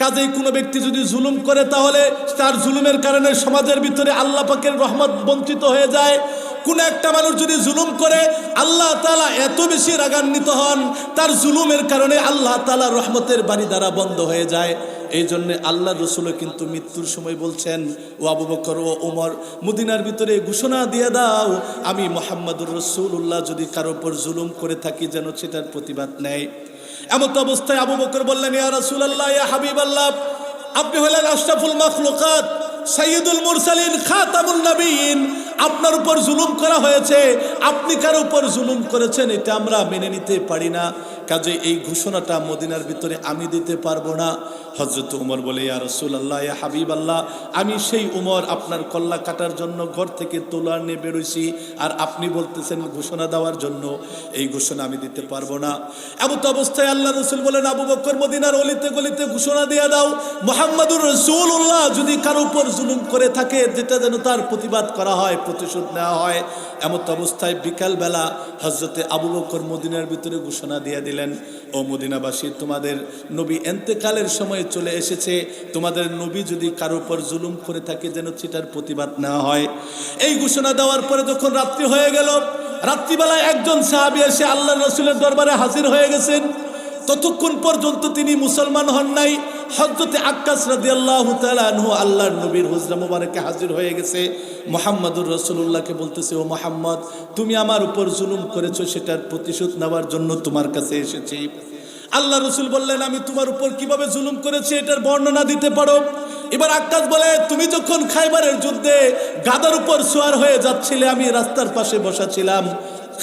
কাজেই কোনো ব্যক্তি যদি জুলুম করে তাহলে তার জুলুমের কারণে সমাজের ভিতরে আল্লাহ পাকের রহমত বঞ্চিত হয়ে যায়। কোন একটা মানুষ যদি জুলুম করে, আল্লাহ তালা এত বেশি রাগান্বিত হন, তার জুলুমের কারণে আল্লাহ তালা রহমতের বাড়ি দ্বারা বন্ধ হয়ে যায়। এই জন্যে আল্লাহ রসুলও কিন্তু মৃত্যুর সময় বলছেন, ও আবু বকর ও ওমর মুদিনার ভিতরে ঘোষণা দিয়ে দাও, আমি মোহাম্মদুর রসুল্লাহ যদি কারও উপর জুলুম করে থাকি যেন সেটার প্রতিবাদ নেয়। এমত অবস্থায় আবু বকর বললেন, ইয়া রাসূলুল্লাহ, ইয়া আপনি হলেন আশরাফুল মাখলুকাত সৈয়দুল মুরসালিন, খাতামুন নবীন। আপনার উপর জুলুম করা হয়েছে। আপনি কার উপর জুলুম করেছেন, এটা আমরা মেনে নিতে পারি না। কাজে এই ঘোষণাটা মদিনার ভিতরে আমি দিতে পারব না। হজরত উমর বলে, ইয়া রসুল্লাহ ইয়া হাবিব আল্লাহ আমি সেই উমর আপনার কল্লা কাটার জন্য ঘর থেকে তোলার নিয়ে বেরোইছি আর আপনি বলতেছেন ঘোষণা দেওয়ার জন্য। এই ঘোষণা আমি দিতে পারব না। এমত অবস্থায় আল্লাহ রসুল বলেন, আবু বকর মদিনার অলিতে গলিতে ঘোষণা দিয়ে দাও। মোহাম্মদুর রসুল্লাহ যদি কারও উপর জুলুম করে থাকে, যেটা যেন তার প্রতিবাদ করা হয়, প্রতিশোধ নেওয়া হয়। এমত অবস্থায় বিকালবেলা হজরতে আবু বকর মদিনার ভিতরে ঘোষণা দিয়ে দিলেন ও মদিনাবাসী, তোমাদের নবী এন্তেকালের সময়ে চলে এসেছে। তোমাদের নবী যদি কারও উপর জুলুম করে থাকে যেন সেটার প্রতিবাদ না হয়। এই ঘোষণা দেওয়ার পরে যখন রাত্রি হয়ে গেল, রাত্রিবেলায় একজন সাহাবি এসে আল্লাহ রসুলের দরবারে হাজির হয়ে গেছেন। ততক্ষণ পর্যন্ত তিনি মুসলমান হন নাই। হজরতে আক্কাস রাদি আল্লাহ তালু আল্লাহর নবীর হুজরা মুবারকে হাজির হয়ে গেছে। মোহাম্মদুর রসুল্লাহকে বলতেছে, ও মোহাম্মদ, তুমি আমার উপর জুলুম করেছ, সেটার প্রতিশোধ নেওয়ার জন্য তোমার কাছে এসেছি। আল্লাহ রসুল বললেন, আমি তোমার উপর কীভাবে জুলুম করেছি, এটার বর্ণনা দিতে পারো? এবার আক্কাস বলে, তুমি যখন খাইবারের যুদ্ধে গাদার উপর সোয়ার হয়ে যাচ্ছিলে, আমি রাস্তার পাশে বসা ছিলাম।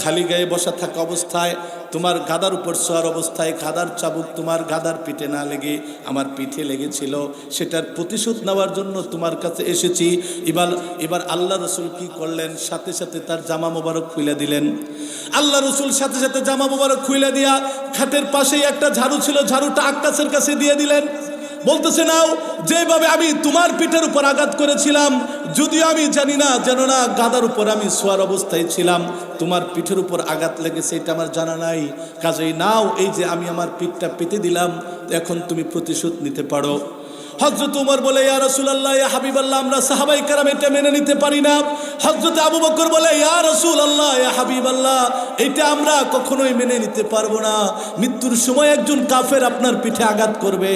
খালি গায়ে বসা থাকা অবস্থায়, তোমার গাদার উপর শোয়ার অবস্থায়, গাদার চাবুক তোমার গাদার পিঠে না লেগে আমার পিঠে লেগেছিল। সেটার প্রতিশোধ নেওয়ার জন্য তোমার কাছে এসেছি। এবার এবার আল্লাহ রসুল কি করলেন? সাথে সাথে তার জামা মোবারক খুলে দিলেন। আল্লাহ রসুল সাথে সাথে জামা মোবারক খুলে দিয়া খাটের পাশেই একটা ঝাড়ু ছিল, ঝাড়ুটা আক্কাসের কাছে দিয়ে দিলেন। বলতেছে, নাও, যেভাবে আমি তোমার পিঠের উপর আঘাত করেছিলাম যদিও আমি জানি না যেন না, গাদার উপর আমি শোয়ার অবস্থায় ছিলাম। তোমার পিঠের উপর আঘাত লেগেছে, এটা আমার জানা নাই। কাজেই নাও, এই যে আমি আমার পিঠটা পেতে দিলাম, এখন তুমি প্রতিশোধ নিতে পারো। হজরত উমর বলে, ইয়া রসুল্লাহ ইয়া হাবিব আল্লাহ আমরা সাহাবাই কারাম এটা মেনে নিতে পারি না। হজরত আবু বকর বলে, ইয়া রসুল আল্লাহ ইয়া হাবিব আল্লাহ এটা আমরা কখনোই মেনে নিতে পারব না। মৃত্যুর সময় একজন কাফের আপনার পিঠে আঘাত করবে,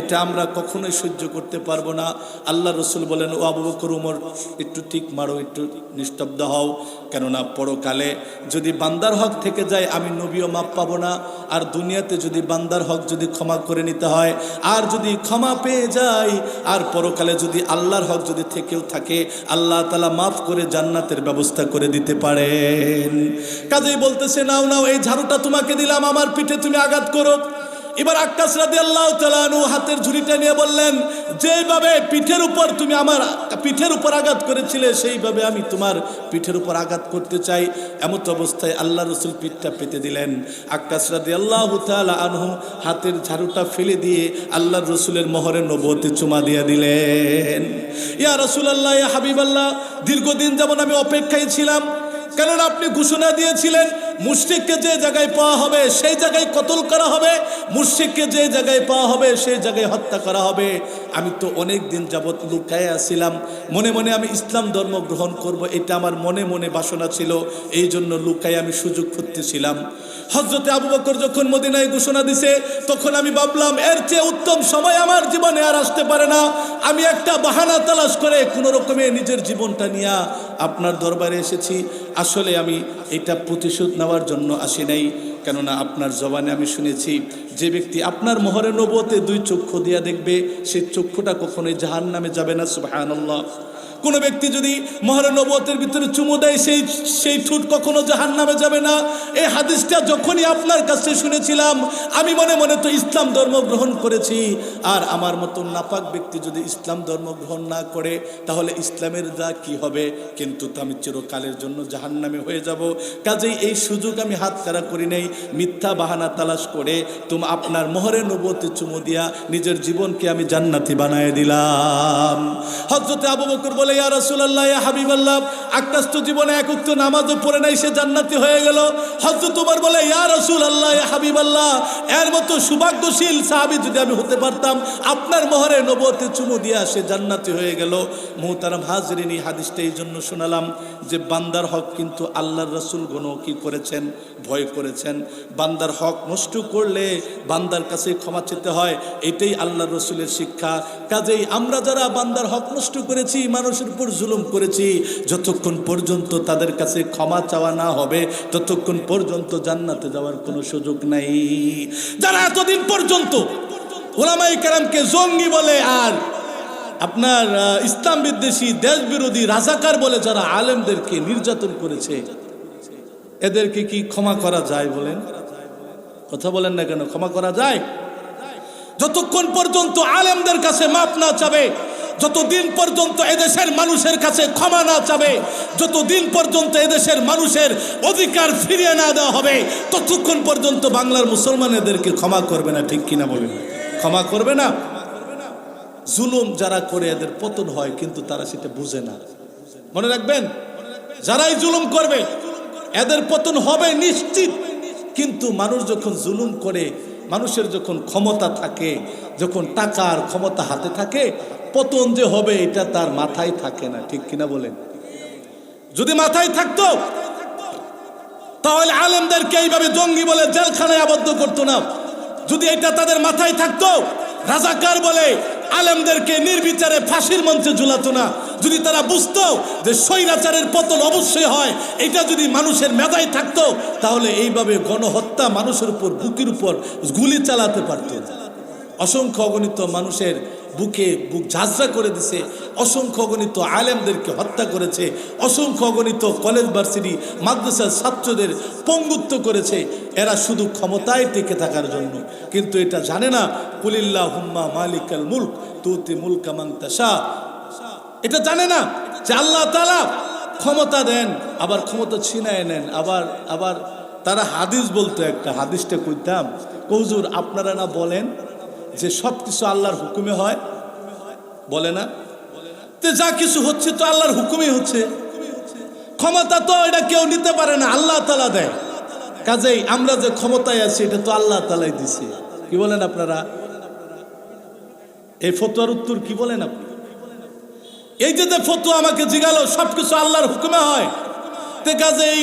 এটা আমরা কখনোই সহ্য করতে পারব না। আল্লাহ রসুল বলেন, ও আবু বকর, উমর, একটু ঠিক মারো, একটু নিস্তব্ধ হও। কেননা পরকালে যদি বান্দার হক থেকে যায়, আমি নবীও মাপ পাবো না। আর দুনিয়াতে যদি বান্দার হক যদি ক্ষমা করে নিতে হয়, আর যদি ক্ষমা পেয়ে যায়, আর পরকালে যদি আল্লাহর হক যদি থেকেও থাকে, আল্লাহ তালা মাফ করে জান্নাতের ব্যবস্থা করে দিতে পারেন। কাজেই বলতেছে, নাও নাও, এই ঝাড়ুটা তোমাকে দিলাম, আমার পিঠে তুমি আঘাত করো। এবার আক্কাস রাদি আল্লাহ তালানু হাতের ঝুড়িটা নিয়ে বললেন যেভাবে পিঠের উপর তুমি আমার পিঠের উপর আঘাত করেছিলে, সেইভাবে আমি তোমার পিঠের উপর আঘাত করতে চাই। এমত অবস্থায় আল্লাহ রসুল পিঠটা পেতে দিলেন। আক্কাস রাদি আল্লাহ তালা আনহু হাতের ঝাড়ুটা ফেলে দিয়ে আল্লাহ রসুলের মোহরে নবতে চুমা দিয়ে দিলেন। ইয়া রসুল আল্লাহ ইয়া হাবিব আল্লাহ দীর্ঘদিন যেমন আমি অপেক্ষায় ছিলাম কেননা আপনি ঘোষণা দিয়েছিলেন, মুশ্রিককে যে জায়গায় পাওয়া হবে, সেই জায়গায় কতল করা হবে, মুশ্রিককে যে জায়গায় পাওয়া হবে, সেই জায়গায় হত্যা করা হবে। আমি তো অনেক দিন যাবৎ লুকায় আসছিলাম মনে মনে আমি ইসলাম ধর্ম গ্রহণ করব, এটা আমার মনে মনে বাসনা ছিল। এই জন্য লুকায় আমি সুযোগ খুঁজতেছিলাম। হজরতে আবু বকর যখন মদিনায় ঘোষণা দিছে, তখন আমি ভাবলাম, এর চেয়ে উত্তম সময় আমার জীবনে আর আসতে পারে না। আমি একটা বাহানা তালাশ করে কোনো রকমে নিজের জীবনটা নিয়ে আপনার দরবারে এসেছি। আসলে আমি এটা প্রতিশোধ নেওয়ার জন্য আসি নাই, কেননা আপনার জবানে আমি শুনেছি, যে ব্যক্তি আপনার মোহরে নবতে দুই চক্ষু দিয়া দেখবে সেই চক্ষুটা কখনোই জাহান নামে যাবে না সুবাহান্লাহ কোনো ব্যক্তি যদি মহার নবতের ভিতরে চুমু দেয়, সেই সেই ঠুট কখনো জাহান নামে যাবে না। এই হাদিসটা যখনই আপনার কাছে শুনেছিলাম, আমি মনে মনে তো ইসলাম ধর্ম গ্রহণ করেছি। আর আমার মতো নাপাক ব্যক্তি যদি ইসলাম ধর্ম গ্রহণ না করে, তাহলে ইসলামের যা কি হবে? কিন্তু তো আমি চিরকালের জন্য জাহান নামে হয়ে যাব। কাজেই এই সুযোগ আমি হাতছাড়া করি নাই। মিথ্যা বাহানা তালাশ করে তুমি আপনার মোহরে নবতে চুমু দিয়া নিজের জীবনকে আমি জান্নাতি বানায় দিলাম। হজরতে আবু বকর বলে বলে, ইয়া রাসূলুল্লাহ, ইয়া হাবিবাল্লাহ আকাশ তো জীবনে এক উক্ত নামাজও পড়ে নাই, সে জান্নাতি হয়ে গেল। হযরত উমর বলে, ইয়া রাসূলুল্লাহ, ইয়া হাবিবাল্লাহ, এর মতো সৌভাগ্যশীল সাহাবী যদি আমি হতে পারতাম, আপনার মোহরে নবতে চুমু দিয়া সে জান্নাতি হয়ে গেল। মুহতারাম হাজরিন হাদিসটা এই জন্য শোনালাম যে, বান্দার হক কিন্তু আল্লাহর রসুল গণ কি করেছেন? ভয় করেছেন। বান্দার হক নষ্ট করলে বান্দার কাছে ক্ষমা চেতে হয়, এটাই আল্লাহর রসুলের শিক্ষা। কাজেই আমরা যারা বান্দার হক নষ্ট করেছি মানুষের উপর জুলুম করেছি, যতক্ষণ পর্যন্ত তাদের কাছে ক্ষমা চাওয়া না হবে, ততক্ষণ পর্যন্ত জান্নাতে যাওয়ার কোনো সুযোগ নাই। যারা এতদিন পর্যন্ত ওলামাই কারামকে জঙ্গি বলে আর আপনার ইসলাম বিদ্বেষী, দেশ বিরোধী, রাজাকার বলে যারা আলেমদেরকে নির্যাতন করেছে, এদেরকে কি ক্ষমা করা যায় বলেন? কথা বলেন না কেন, ক্ষমা করা যায়? যতক্ষণ পর্যন্ত আলেমদের কাছে মাপ না চাবে যতদিন পর্যন্ত এদেশের মানুষের কাছে ক্ষমা না চাবে, যতদিন পর্যন্ত এদেশের মানুষের অধিকার ফিরিয়ে না দেওয়া হবে, ততক্ষণ পর্যন্ত বাংলার মুসলমান এদেরকে ক্ষমা করবে না, ঠিক কিনা বলেন? ক্ষমা করবে না? জুলুম যারা করে এদের পতন হয়, কিন্তু তারা সেটা বুঝে না। মনে রাখবেন? যারাই জুলুম করবে, এদের পতন হবে নিশ্চিত। কিন্তু মানুষ যখন জুলুম করে মানুষের যখন ক্ষমতা থাকে, যখন টাকার ক্ষমতা হাতে থাকে, পতন যে হবে, এটা তার মাথায় থাকে না। ঠিক কিনা বলেন? যদি মাথায় থাকতো, তাহলে আলেমদেরকে এইভাবে জঙ্গি বলে জেলখানায় আবদ্ধ করতো না। যদি এটা তাদের মাথায় থাকতো, রাজাকার বলে আলেমদেরকে নির্বিচারে ফাঁসির মঞ্চে ঝুলাতো না। যদি তারা বুঝতো যে স্বৈরাচারের পতন অবশ্যই হয়, এটা যদি মানুষের মেধায় থাকতো, তাহলে এইভাবে গণহত্যা মানুষের উপর, বুকের উপর গুলি চালাতে পারতো অসংখ্য অগণিত মানুষের বুকে বুক ঝাঁঝরা করে দিছে, অসংখ্য অগণিত আলেমদেরকে হত্যা করেছে, অসংখ্য অগণিত কলেজ ভার্সিটি মাদ্রাসার ছাত্রদের পঙ্গুত্ব করেছে, এরা শুধু ক্ষমতায় টিকে থাকার জন্য। কিন্তু এটা জানে না কুলিল্লা হুম্মা মালিকাল মুল্ক তুতি মুলকা মাংতাসা এটা জানে না যে আল্লাহ তালা ক্ষমতা দেন, আবার ক্ষমতা ছিনায় নেন। আবার আবার তারা হাদিস বলতো একটা, হাদিসটা কইতাম কৌজুর আপনারা না বলেন যে সব কিছু আল্লাহর হুকুমে হয়? বলে না। তো যা কিছু হচ্ছে তো আল্লাহর হুকুমে হচ্ছে। ক্ষমতা তো এটা কেউ নিতে পারে না, আল্লাহ তালা দেয়। কাজেই আমরা যে ক্ষমতায় আছি, এটা তো আল্লাহ তালাই দিছে। কি বলেন আপনারা? এই ফতোয়ার উত্তর কি বলেন আপনি? এই যে ফতুয়া আমাকে জিগালো, সবকিছু আল্লাহর হুকুমে হয়। তে কাজেই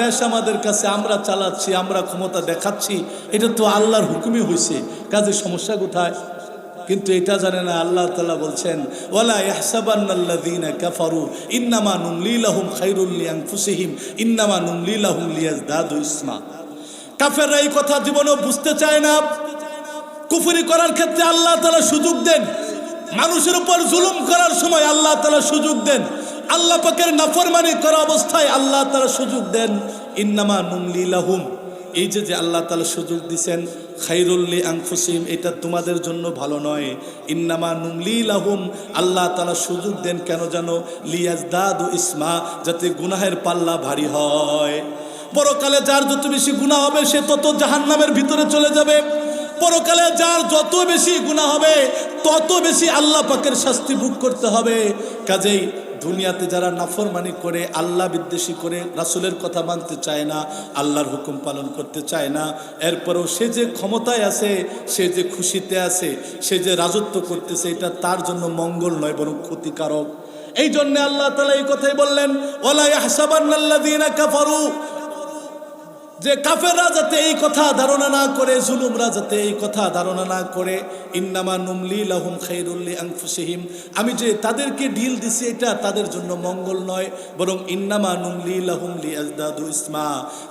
দেশ আমাদের কাছে, আমরা চালাচ্ছি, আমরা ক্ষমতা দেখাচ্ছি, এটা তো আল্লাহর হুকুমই হয়েছে কাজে সমস্যা কোথায়? কিন্তু এটা জানে না, আল্লাহ তালা বলছেন, ওয়ালা ইয়াহসাবান্নাল্লাযীনা কাফারু, ইন্নামা নুমলি লাহুম খায়রুল লিআনফুসিহিম ইন্নামা নুমলি লাহুম লিয়াজদাদু ইসমা। কাফেররা এই কথা জীবনেও বুঝতে চায় না। কুফরি করার ক্ষেত্রে আল্লাহ তালা সুযোগ দেন। মানুষের উপর জুলুম করার সময় আল্লাহ তালা সুযোগ দেন। আল্লাহ পাকের নাফরমানি করা অবস্থায় আল্লাহ তালা সুযোগ দেন। ইন্নামা নুমলি লাহুম। এই যে যে আল্লাহ তালা সুযোগ দিছেন খাইরুল্লি আংফুসিম এটা তোমাদের জন্য ভালো নয়। ইন্নামা নুমলি লাহুম। আল্লাহ তালা সুযোগ দেন কেন জানো লিয়াজ দাদু ইসমা, যাতে গুনাহের পাল্লা ভারী হয়। পরকালে যার যত বেশি গুনাহ হবে, সে তত জাহান্নামের ভিতরে চলে যাবে। পরকালে যার যত বেশি গুণা হবে, তত বেশি আল্লাহ পাকের শাস্তি ভোগ করতে হবে। কাজেই দুনিয়াতে যারা নাফরমানি করে, আল্লাহ বিদ্বেষী করে, রাসুলের কথা মানতে চায় না, আল্লাহর হুকুম পালন করতে চায় না, এরপরেও সে যে ক্ষমতায় আছে, সে যে খুশিতে আছে, সে যে রাজত্ব করতেছে, এটা তার জন্য মঙ্গল নয়, বরং ক্ষতিকারক। এই জন্য আল্লাহ তালা এই কথাই বললেন ওলা ইয়াহসাবান্নাল্লাযীনা কাফারু যে কাফেররা যাতে এই কথা ধারণা না করে, জুলুমরা যাতে এই কথা ধারণা না করে, ইন্নামা নুমলি লাহুম খাইরুল্লি আংফুসিহিম আমি যে তাদেরকে ঢিল দিছি, এটা তাদের জন্য মঙ্গল নয়, বরং ইন্নামা নুমলি লাহুম লি আজদাদু ইসমা।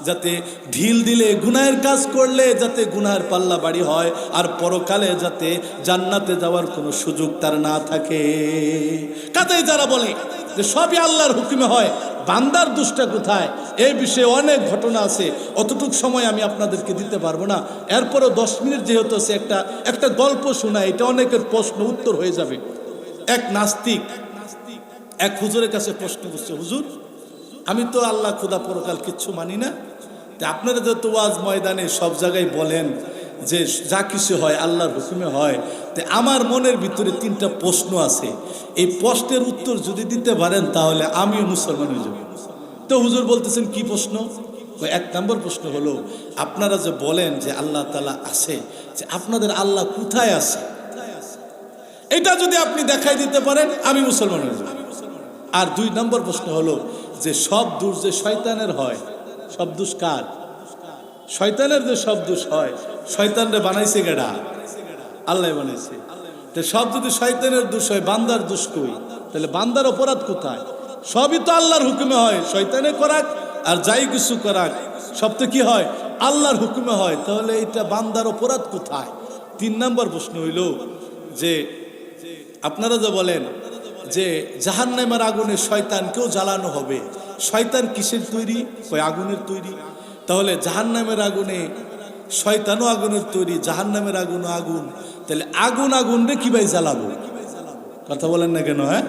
যাতে ঢিল দিলে গুনাহের কাজ করলে যাতে গুনাহের পাল্লা বাড়ি হয়, আর পরকালে যাতে জান্নাতে যাওয়ার কোনো সুযোগ তার না থাকে। কাতেই যারা বলে যে সবই আল্লাহর হুকুমে হয়। বান্দার দুষ্টা কোথায়? এই বিষয়ে অনেক ঘটনা আছে। অতটুক সময় আমি আপনাদেরকে দিতে পারব না। এরপরও দশ মিনিট যেহেতু আছে, একটা একটা গল্প শোনা, এটা অনেকের প্রশ্ন উত্তর হয়ে যাবে। এক নাস্তিক, এক হুজুরের কাছে প্রশ্ন করছে, হুজুর, আমি তো আল্লাহ খুদা পরকাল কিচ্ছু মানি না। আপনারা যত ওয়াজ ময়দানে সব জায়গায় বলেন। যে যা কিছু হয়, আল্লাহর হুকুমে হয়। তো আমার মনের ভিতরে তিনটা প্রশ্ন আছে। এই প্রশ্নের উত্তর যদি দিতে পারেন, তাহলে আমিও মুসলমান হয়ে যাব। তো হুজুর বলতেছেন, কি প্রশ্ন? এক নম্বর প্রশ্ন হলো, আপনারা যে বলেন যে আল্লাহ তালা আছে, যে আপনাদের আল্লাহ কোথায় আছে? এটা যদি আপনি দেখাই দিতে পারেন, আমি মুসলমান হয়ে যাব। আর দুই নম্বর প্রশ্ন হলো, যে সব দোষ যে শয়তানের হয়, সব দোষ কার? শয়তানের যে সব দোষ হয় শয়তানরে বানাইছে গেডা আল্লাহ বানাইছে। তো সব যদি শয়তানের দোষ হয়, বান্দার দোষ কই? তাহলে বান্দার অপরাধ কোথায়? সবই তো আল্লাহর হুকুমে হয়। শয়তানে করাক আর যাই কিছু করাক, সব তো কি হয়? আল্লাহর হুকুমে হয়। তাহলে এটা বান্দার অপরাধ কোথায়? তিন নম্বর প্রশ্ন হইল যে, আপনারা যে বলেন যে, জাহান্নামের আগুনে শয়তানকেও জ্বালানো হবে। শয়তান কিসের তৈরি? ওই আগুনের তৈরি। তাহলে জাহান্নামের আগুনে শয়তানও আগুনের তৈরি, জাহান্নামের নামের আগুন। তাহলে আগুন আগুন রে কি ভাই জ্বালাবো? কথা বলেন না কেন হ্যাঁ?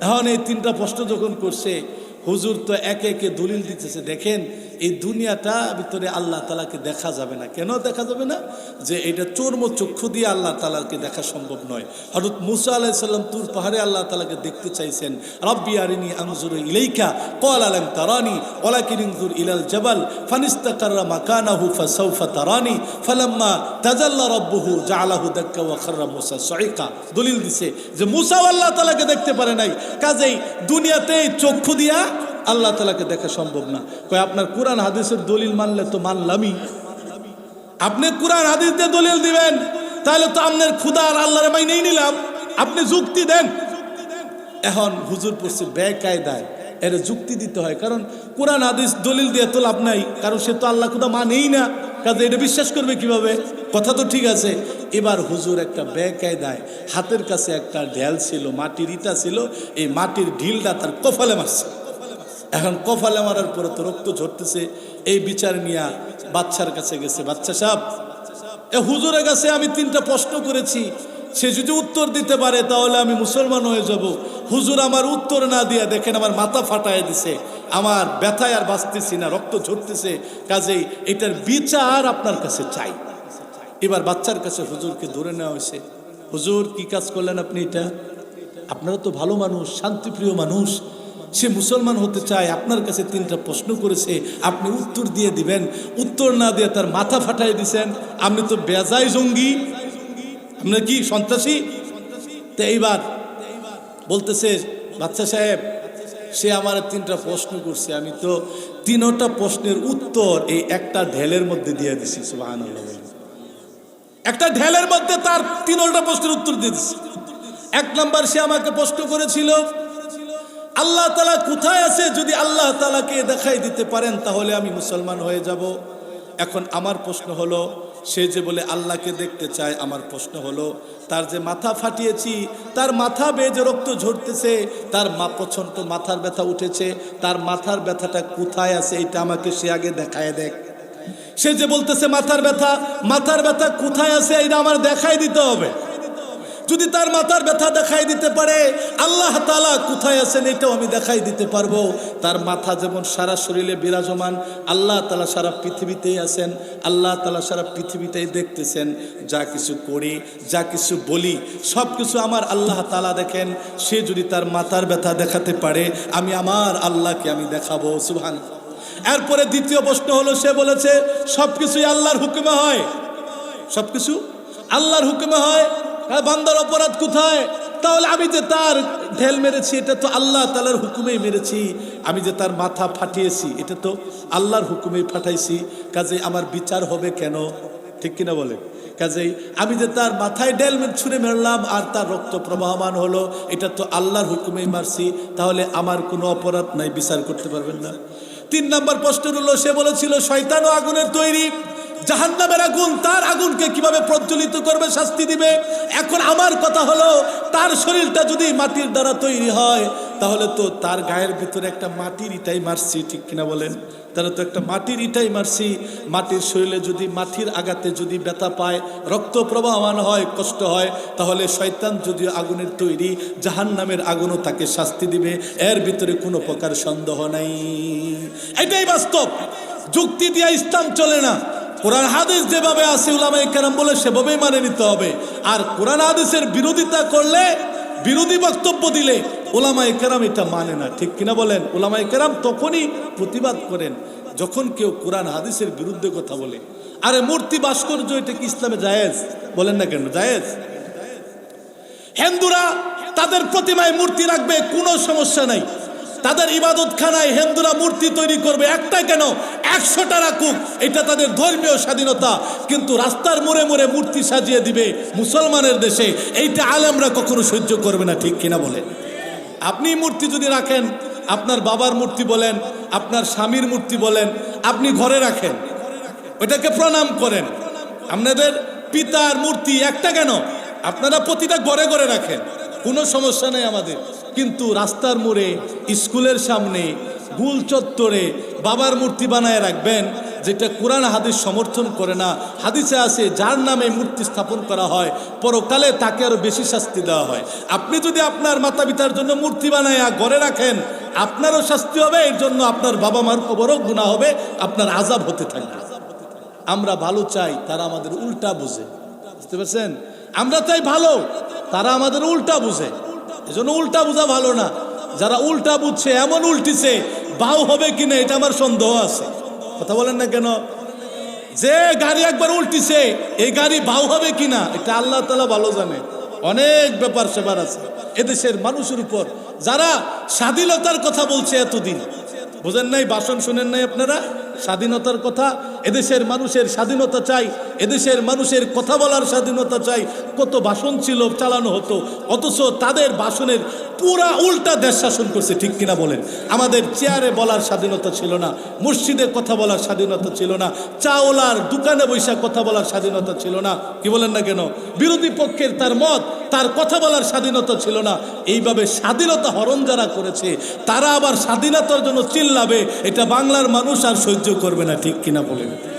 এখন এই তিনটা প্রশ্ন যখন করছে, হুজুর তো একে একে দলিল দিতেছে। দেখেন এই দুনিয়াটা ভিতরে আল্লাহ তালাকে দেখা যাবে না। কেন দেখা যাবে না? যে এটা চর্ম চক্ষু দিয়ে আল্লাহ তালাকে দেখা সম্ভব নয়। হরত মুসা আলাইসাল্লাম তুর পাহাড়ে আল্লাহ তালাকে দেখতে চাইছেন, রব্বি আরিনী আংজুর ইলাইকা কল আলম তারানি ওলাকিন ইনজুর ইলাল জবাল, ফানিস্তাকাররা মাকানাহু ফাসাউফা তারানি, ফালাম্মা তাজাল্লা রব্বুহু জাআলাহু দাক্কা ওয়া খাররা মুসা সাইকা দলিল দিছে যে মুসাও আল্লাহ তালাকে দেখতে পারে নাই। কাজেই দুনিয়াতেই চক্ষু দিয়া আল্লাহ তালাকে দেখা সম্ভব না। কয়, আপনার কোরআন হাদিসের দলিল মানলে তো মানলামই। আপনি কোরআন হাদিস দিয়ে দলিল দিবেন, তাহলে তো আপনার ক্ষুদা আর আল্লাহর মাইনেই নিলাম। আপনি যুক্তি দেন। এখন হুজুর পড়ছে বেকায়দায়। এর যুক্তি দিতে হয়, কারণ কোরআন হাদিস দলিল দিয়ে তো লাভ নাই, কারণ সে তো আল্লাহ খুদা মানেই না। কাজে এটা বিশ্বাস করবে কীভাবে? কথা তো ঠিক আছে। এবার হুজুর একটা বেকায়দায়, হাতের কাছে একটা ঢেল ছিল, মাটির ইটা ছিল, এই মাটির ঢিলটা তার কপালে মারছে। এখন কপালে মারার পরে তো রক্ত ঝরতেছে, এই বিচার নিয়ে বাচ্চার কাছে গেছে। বাচ্চা সাহেব, এ হুজুরের কাছে আমি তিনটা প্রশ্ন করেছি। সে যদি উত্তর দিতে পারে, তাহলে আমি মুসলমান হয়ে যাব। হুজুর আমার উত্তর না দিয়া দেখেন আমার মাথা ফাটায় দিছে। আমার ব্যথায় আর বাঁচতেছি না, রক্ত ঝরতেছে। কাজেই এটার বিচার আপনার কাছে চাই। এবার বাচ্চার কাছে হুজুরকে ধরে নেওয়া হয়েছে। হুজুর, কি কাজ করলেন আপনি এটা? আপনারা তো ভালো মানুষ, শান্তিপ্রিয় মানুষ। সে মুসলমান হতে চায়, আপনার কাছে তিনটা প্রশ্ন করেছে, আপনি উত্তর দিয়ে দিবেন। উত্তর না দিয়ে তার মাথা ফাটাই দিছেন। আপনি তো বেজাই জঙ্গি। আপনার কি সন্ত্রাসী? তো এইবার বলতেছে বাচ্চা সাহেব, সে আমার তিনটা প্রশ্ন করছে। আমি তো তিনটা প্রশ্নের উত্তর এই একটা ঢেলের মধ্যে দিয়ে দিছি সুবাহান একটা ঢেলের মধ্যে তার তিনটা প্রশ্নের উত্তর দিয়ে দিছি। এক নাম্বার সে আমাকে প্রশ্ন করেছিল আল্লাহ তালা কোথায় আছে? যদি আল্লাহ তালাকে দেখাই দিতে পারেন, তাহলে আমি মুসলমান হয়ে যাব। এখন আমার প্রশ্ন হলো, সে যে বলে আল্লাহকে দেখতে চায়, আমার প্রশ্ন হলো, তার যে মাথা ফাটিয়েছি, তার মাথা বেয়ে যে রক্ত ঝরতেছে, তার মা প্রচণ্ড মাথার ব্যথা উঠেছে, তার মাথার ব্যথাটা কোথায় আছে, এটা আমাকে সে আগে দেখায় দেখ। সে যে বলতেছে মাথার ব্যথা মাথার ব্যথা কোথায় আছে, এটা আমার দেখাই দিতে হবে। যদি তার মাথার ব্যথা দেখাই দিতে পারে, আল্লাহ তালা কোথায় আছেন এটাও আমি দেখাই দিতে পারব। তার মাথা যেমন সারা শরীরে বিরাজমান, আল্লাহ তালা সারা পৃথিবীতেই আছেন, আল্লাহ তালা সারা পৃথিবীতেই দেখতেছেন। যা কিছু করি, যা কিছু বলি, সব কিছু আমার আল্লাহ তালা দেখেন। সে যদি তার মাথার ব্যথা দেখাতে পারে, আমি আমার আল্লাহকে আমি দেখাবো। সুহান এরপরে দ্বিতীয় প্রশ্ন হলো, সে বলেছে সব কিছুই আল্লাহর হুকুমে হয়। সব কিছু আল্লাহর হুকুমে হয়। হ্যাঁ বান্দার অপরাধ কোথায়? তাহলে আমি যে তার ঢেল মেরেছি, এটা তো আল্লাহ তালার হুকুমেই মেরেছি। আমি যে তার মাথা ফাটিয়েছি, এটা তো আল্লাহর হুকুমেই ফাটাইছি। কাজে আমার বিচার হবে কেন? ঠিক কিনা বলে? কাজেই আমি যে তার মাথায় ডেল ছুঁড়ে মেরলাম আর তার রক্ত প্রবাহমান হলো, এটা তো আল্লাহর হুকুমেই মারছি। তাহলে আমার কোনো অপরাধ নাই, বিচার করতে পারবেন না। তিন নম্বর প্রশ্ন হলো সে বলেছিল, শয়তানও আগুনের তৈরি। জাহান্নামের আগুন, তার আগুনকে কীভাবে প্রজ্বলিত করবে, শাস্তি দিবে? এখন আমার কথা হলো, তার শরীরটা যদি মাটির দ্বারা তৈরি হয়, তাহলে তো তার গায়ের ভিতরে একটা মাটির ইটাই মারছি, ঠিক কিনা বলেন? তারা তো একটা মাটির ইটাই মারছি। মাটির শরীরে যদি মাটির আঘাতে যদি ব্যথা পায়, রক্ত প্রবাহমান হয়, কষ্ট হয়, তাহলে শয়তান যদি আগুনের তৈরি জাহান নামের আগুনও তাকে শাস্তি দিবে। এর ভিতরে কোনো প্রকার সন্দেহ নাই। এটাই বাস্তব। যুক্তি দিয়া ইসলাম চলে না। কোরআন হাদিস যেভাবে আছে উলামাই কেরাম বলে সেভাবেই মানে নিতে হবে। আর কোরআন হাদিসের বিরোধিতা করলে, বিরোধী বক্তব্য দিলে ওলামাই কেরাম এটা মানে না। ঠিক কিনা বলেন? ওলামাই কেরাম তখনই প্রতিবাদ করেন যখন কেউ কোরআন হাদিসের বিরুদ্ধে কথা বলে। আরে মূর্তি ভাস্কর্য, এটা কি ইসলামে জায়েজ? বলেন না কেন, জায়েজ? হিন্দুরা তাদের প্রতিমায় মূর্তি রাখবে, কোনো সমস্যা নাই। তাদের ইবাদতখানায় হিন্দুরা মূর্তি তৈরি করবে। একটা কেন? একশোটা রাখুক। এটা তাদের ধর্মীয় স্বাধীনতা। কিন্তু রাস্তার মোড়ে মোড়ে মূর্তি সাজিয়ে দিবে মুসলমানের দেশে। এইটা আলেমরা কখনো সহ্য করবে না, ঠিক কিনা বলে? আপনি মূর্তি যদি রাখেন, আপনার বাবার মূর্তি বলেন, আপনার স্বামীর মূর্তি বলেন, আপনি ঘরে রাখেন। ওইটাকে প্রণাম করেন। আপনাদের পিতার মূর্তি একটা কেন? আপনারা প্রতিটা ঘরে ঘরে রাখেন। কোনো সমস্যা নেই আমাদের। কিন্তু রাস্তার মোড়ে, স্কুলের সামনে গুল চত্বরে বাবার মূর্তি বানায় রাখবেন, যেটা কোরআন হাদিস সমর্থন করে না। হাদিসে আছে, যার নামে মূর্তি স্থাপন করা হয়, পরকালে তাকে আরও বেশি শাস্তি দেওয়া হয়। আপনি যদি আপনার মাতা পিতার জন্য মূর্তি বানায় গড়ে রাখেন, আপনারও শাস্তি হবে, এর জন্য আপনার বাবা মার খবরও গুণা হবে, আপনার আজাব হতে থাকবে। আমরা ভালো চাই, তারা আমাদের উল্টা বুঝে। বুঝতে পারছেন? আমরা চাই ভালো, তারা আমাদের উল্টা বুঝে। এজন্য উল্টা বোঝা ভালো না। যারা উল্টা বুঝছে, এমন উল্টিছে, বাউ হবে কিনা এটা আমার সন্দেহ আছে। কথা বলেন না কেন? যে গাড়ি একবার উল্টিছে, এই গাড়ি বাউ হবে কিনা, এটা আল্লাহ তালা ভালো জানে। অনেক ব্যাপার সেবার আছে। এদেশের মানুষের উপর যারা স্বাধীনতার কথা বলছে এতদিন। বোঝেন নাই, ভাষণ শোনেন নাই আপনারা? স্বাধীনতার কথা, এদেশের মানুষের স্বাধীনতা চাই, এদেশের মানুষের কথা বলার স্বাধীনতা চাই। কত ভাষণ ছিল, চালানো হতো, অথচ তাদের ভাষণের পুরা উল্টা দেশ শাসন করছে, ঠিক কিনা বলেন? আমাদের চেয়ারে বলার স্বাধীনতা ছিল না, মসজিদে কথা বলার স্বাধীনতা ছিল না, চাওলার দোকানে বৈশা কথা বলার স্বাধীনতা ছিল না, কি বলেন না কেন? বিরোধী পক্ষের তার মত, তার কথা বলার স্বাধীনতা ছিল না। এইভাবে স্বাধীনতা হরণ যারা করেছে, তারা আবার স্বাধীনতার জন্য চিল্লাবে, এটা বাংলার মানুষ আর সহ্য করবে না ঠিক কিনা বলেন।